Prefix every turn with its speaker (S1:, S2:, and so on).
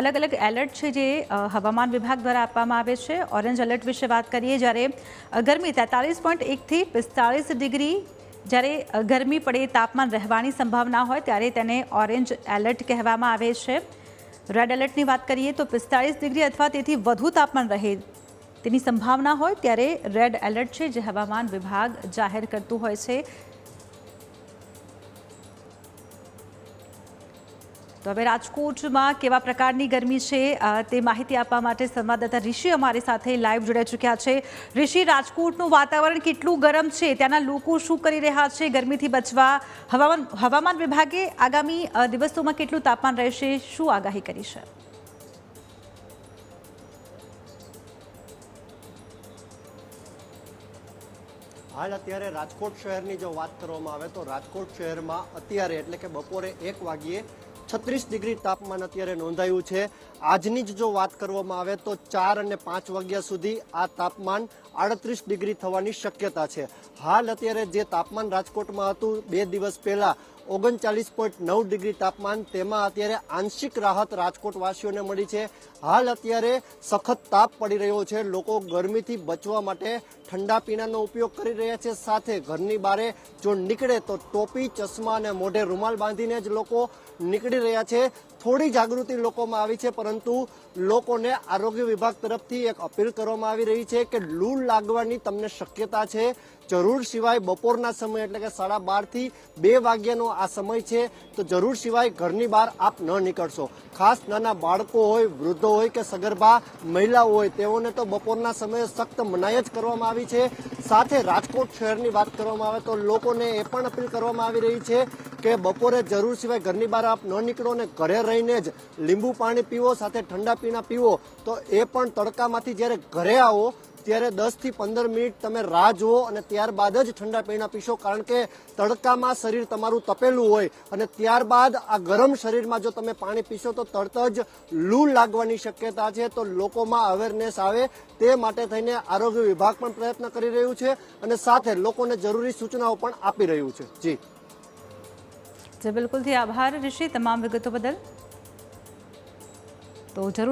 S1: અલગ અલગ એલર્ટ છે જે હવામાન વિભાગ દ્વારા આપવામાં આવે છે. ઓરેન્જ એલર્ટ વિશે વાત કરીએ જ્યારે ગરમી તેતાલીસ પોઈન્ટ એકથી પિસ્તાળીસ ડિગ્રી, જ્યારે ગરમી પડે તાપમાન રહેવાની સંભાવના હોય ત્યારે તેને ઓરેન્જ એલર્ટ કહેવામાં આવે છે. રેડ એલર્ટની વાત કરીએ તો પિસ્તાળીસ ડિગ્રી અથવા તેથી વધુ તાપમાન રહે તેની સંભાવના હોય ત્યારે રેડ એલર્ટ છે જે હવામાન વિભાગ જાહેર કરતું હોય છે. તો હવે રાજકોટમાં કેવા પ્રકારની ગરમી છે તે માહિતી આપવા માટે સંવાદદાતા ઋષિ અમારી સાથે લાઈવ જોડાઈ ચૂક્યા છે. ઋષિ, રાજકોટનું વાતાવરણ કેટલું ગરમ છે? ત્યાંના લોકો શું કરી રહ્યા છે ગરમીથી બચવા? હવામાન હવામાન વિભાગે આગામી દિવસોમાં કેટલું તાપમાન રહેશે? શું આગાહી કરી છે?
S2: હાલ અત્યારે રાજકોટ શહેરની જો વાત કરવામાં આવે તો રાજકોટ શહેરમાં અત્યારે એટલે કે બપોરે એક વાગ્યે છત્રીસ ડિગ્રી તાપમાન અત્યારે નોંધાયું છે. આજની જ જો વાત કરવામાં આવે તો ચાર અને પાંચ વાગ્યા સુધી આ તાપમાન આડત્રીસ ડિગ્રી થવાની શક્યતા છે. હાલ અત્યારે જે તાપમાન રાજકોટમાં હતું, બે દિવસ પહેલા ઓગણચાલીસ પોઈન્ટ નવ ડિગ્રી તાપમાન. તેમાં અત્યારે આંશિક રાહત રાજકોટવાસીઓને મળી છે. હાલ અત્યારે સખત તાપ પડી રહ્યો છે. લોકો ગરમીથી બચવા માટે ઠંડા પીણાનો ઉપયોગ કરી રહ્યા છે. સાથે ઘરની બારે જો નીકળે તો ટોપી, ચશ્મા અને મોઢે રૂમાલ બાંધીને જ લોકો નીકળી રહ્યા છે. થોડી જાગૃતિ લોકોમાં આવી છે, પરંતુ લોકોને આરોગ્ય વિભાગ તરફથી એક અપીલ કરવામાં આવી રહી છે કે લૂ લાગવાની તમને શક્યતા છે. જરૂર સિવાય બપોરના સમય એટલે કે સાડા બારથી બે વાગ્યાનો આ સમય છે, તો જરૂર સિવાય ઘરની બહાર આપ ન નીકળશો. ખાસ નાના બાળકો હોય, વૃદ્ધો હોય કે સગર્ભા મહિલાઓ હોય, તેઓને તો બપોરના સમયે સખ્ત મનાઈ જ કરવામાં આવી છે. સાથે રાજકોટ શહેરની વાત કરવામાં આવે તો લોકોને એ પણ અપીલ કરવામાં આવી રહી છે કે બપોરે જરૂર સિવાય ઘરની બહાર આપ ન નીકળો અને ઘરે રહીને જ લીંબુ પાણી પીવો, સાથે ઠંડા પીણા પીવો. તો એ પણ તડકામાંથી જ્યારે ઘરે આવો ત્યારે દસથી પંદર મિનિટ તમે રાહ જુઓ અને ત્યારબાદ જ ઠંડા પીણા પીશો, કારણ કે તડકામાં શરીર તમારું તપેલું હોય અને ત્યારબાદ આ ગરમ શરીરમાં જો તમે પાણી પીશો તો તરત જ લૂ લાગવાની શક્યતા છે. તો લોકોમાં અવેરનેસ આવે તે માટે થઈને આરોગ્ય વિભાગ પણ પ્રયત્ન કરી રહ્યું છે અને સાથે લોકોને જરૂરી સૂચનાઓ પણ આપી રહ્યું છે. જી.
S1: જે બિલકુલથી આભાર ઋષિ, તમામ વિગતો બદલ. તો જરૂર